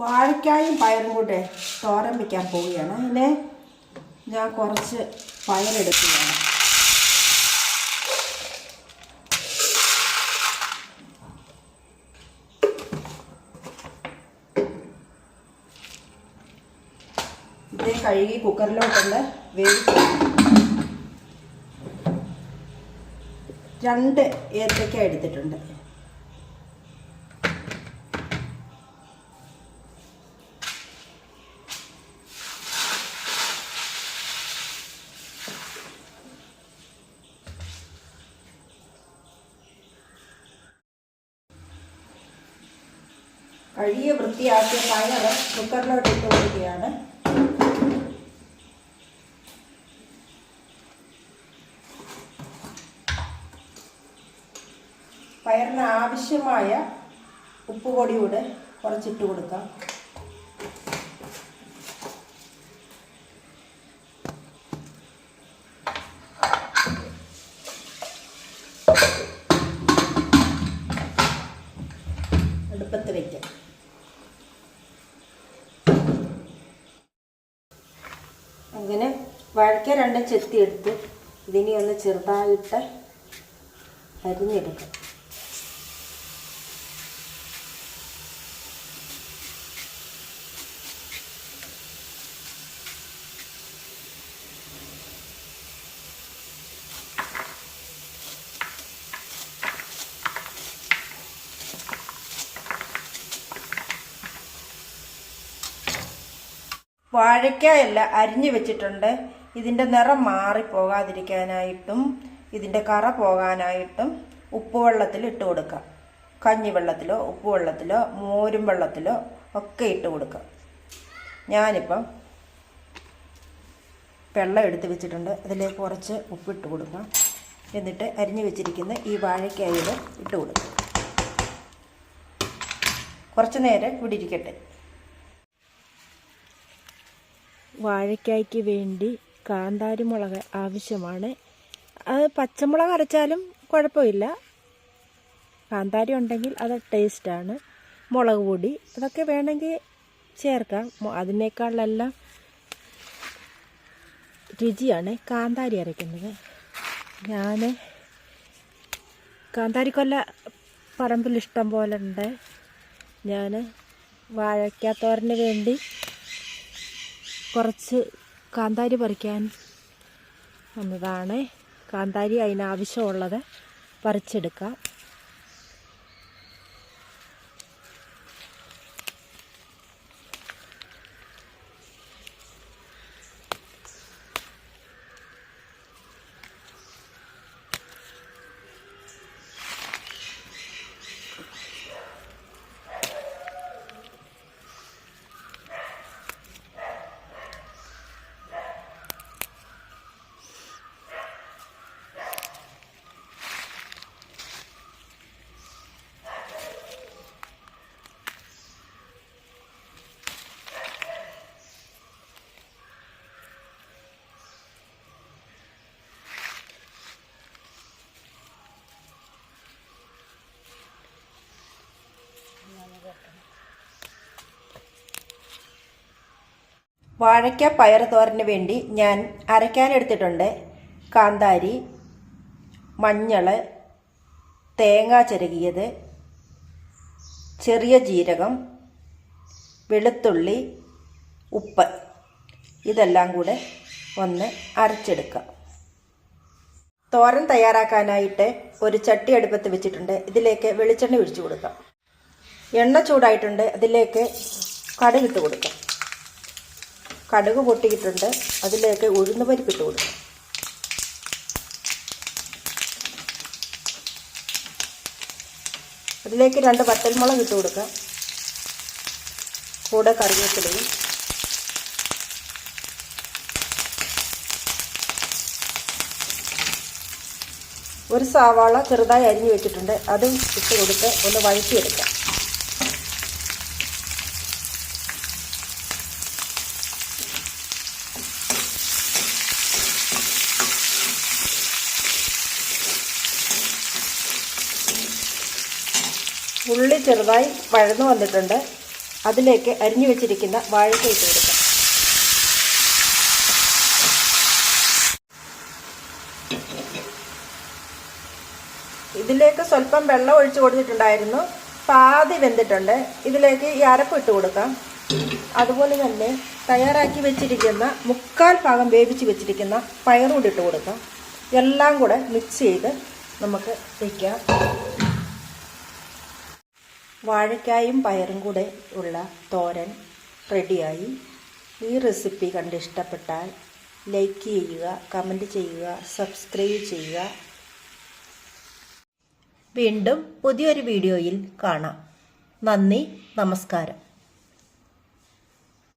വാഴക്കായും പയറും കൂടെ തോരൻ വയ്ക്കാൻ പോവുകയാണ്. അതിനെ ഞാൻ കുറച്ച് പയറെടുക്കുകയാണ്. ഇതേ കഴുകി കുക്കറിലോട്ടൊന്ന് വേവിക്കുക രണ്ട് ഏത്തക്ക എടുത്തിട്ടുണ്ട്. കഴുകിയ വൃത്തിയാക്കിയ പയർ കുക്കറിലോട്ട് ഇട്ട് കൊടുക്കുകയാണ്. പയറിന് ആവശ്യമായ ഉപ്പ് പൊടിയൂടെ കുറച്ചിട്ട് കൊടുക്കാം അടുപ്പത്ത് വയ്ക്കാം അങ്ങനെ വഴക്ക രണ്ടും ചെത്തിയെടുത്ത് ഇതിനെ ഒന്ന് ചെറുതായിട്ട് അരിഞ്ഞെടുക്കാം. വാഴയ്ക്കായല്ല അരിഞ്ഞു വെച്ചിട്ടുണ്ട്. ഇതിന്റെ നിറം മാറിപ്പോകാതിരിക്കാനായിട്ടും ഇതിന്റെ കറ പോകാനായിട്ടും ഉപ്പുവെള്ളത്തിൽ ഇട്ട് കൊടുക്കാം കഞ്ഞിവെള്ളത്തിലോ ഉപ്പുവെള്ളത്തിലോ മോരും വെള്ളത്തിലോ ഒക്കെ ഇട്ട് കൊടുക്കാം ഞാനിപ്പം വെള്ളം എടുത്ത് വെച്ചിട്ടുണ്ട്. അതിലേക്ക് കുറച്ച് ഉപ്പിട്ട് കൊടുക്കാം എന്നിട്ട് അരിഞ്ഞു വെച്ചിരിക്കുന്ന ഈ വാഴയ്ക്കായിൽ ഇട്ട് കൊടുക്കാം കുറച്ച് നേരം ഇവിടെ ഇരിക്കട്ടെ. വേണ്ടി കാന്താരി മുളക് ആവശ്യമാണ്. അത് പച്ചമുളക് അരച്ചാലും കുഴപ്പമില്ല. കാന്താരി ഉണ്ടെങ്കിൽ അത് ടേസ്റ്റാണ്. മുളക് പൊടി അതൊക്കെ വേണമെങ്കിൽ ചേർക്കാം. അതിനേക്കാളെല്ലാം രുചിയാണ് കാന്താരി അരയ്ക്കുന്നത്. ഞാൻ കാന്താരിക്കൊല്ല പറമ്പിൽ ഇഷ്ടം പോലെ ഉണ്ട്. ഞാൻ വാഴയ്ക്കാത്തോരന് വേണ്ടി കുറച്ച് കാന്താരി പറിക്കാൻ വന്നതാണ്. കാന്താരി അതിനാവശ്യമുള്ളത് പറിച്ചെടുക്കാം. വാഴയ്ക്ക പയർ തോരന് വേണ്ടി ഞാൻ അരയ്ക്കാനെടുത്തിട്ടുണ്ട്. കാന്താരി മഞ്ഞൾ തേങ്ങ ചിരകിയത് ചെറിയ ജീരകം വെളുത്തുള്ളി ഉപ്പ്. ഇതെല്ലാം കൂടെ ഒന്ന് അരച്ചെടുക്കാം. തോരൻ തയ്യാറാക്കാനായിട്ട് ഒരു ചട്ടി അടുപ്പത്ത് വെച്ചിട്ടുണ്ട്. ഇതിലേക്ക് വെളിച്ചെണ്ണ ഒഴിച്ചു കൊടുക്കാം. എണ്ണ ചൂടായിട്ടുണ്ട്. അതിലേക്ക് കടുകിട്ട് കൊടുക്കാം. കടുക് പൊട്ടിയിട്ടുണ്ട്. അതിലേക്ക് ഉഴുന്ന് പരിപ്പിട്ട് കൊടുക്കും. അതിലേക്ക് രണ്ട് വറ്റൽമുളക് ഇട്ട് കൊടുക്കാം. കൂടെ കറിവേപ്പിലയും. ഒരു സവാള ചെറുതായി അരിഞ്ഞു വെച്ചിട്ടുണ്ട്. അതും ഇട്ട് കൊടുത്ത് ഒന്ന് വഴറ്റിയെടുക്കാം. ഉള്ളി ചെറുതായി വഴന്നു വന്നിട്ടുണ്ട്. അതിലേക്ക് അരിഞ്ഞു വെച്ചിരിക്കുന്ന വാഴയ്ക്ക ഇട്ട് കൊടുക്കാം. ഇതിലേക്ക് സ്വല്പം വെള്ളം ഒഴിച്ചു കൊടുത്തിട്ടുണ്ടായിരുന്നു. പാതി വെന്തിട്ടുണ്ട്. ഇതിലേക്ക് ഈ അരപ്പ് ഇട്ട് കൊടുക്കാം. അതുപോലെ തന്നെ തയ്യാറാക്കി വെച്ചിരിക്കുന്ന മുക്കാൽ ഭാഗം വേവിച്ച് വെച്ചിരിക്കുന്ന പയറും കൂടി ഇട്ട് കൊടുക്കാം. എല്ലാം കൂടെ മിക്സ് ചെയ്ത് നമുക്ക് വയ്ക്കാം വാഴയ്ക്കായും പയറും കൂടെ ഉള്ള തോരൻ റെഡിയായി. ഈ റെസിപ്പി കണ്ട് ഇഷ്ടപ്പെട്ടാൽ ലൈക്ക് ചെയ്യുക കമന്റ് ചെയ്യുക സബ്സ്ക്രൈബ് ചെയ്യുക. വീണ്ടും പുതിയൊരു വീഡിയോയിൽ കാണാം. നന്ദി നമസ്കാരം.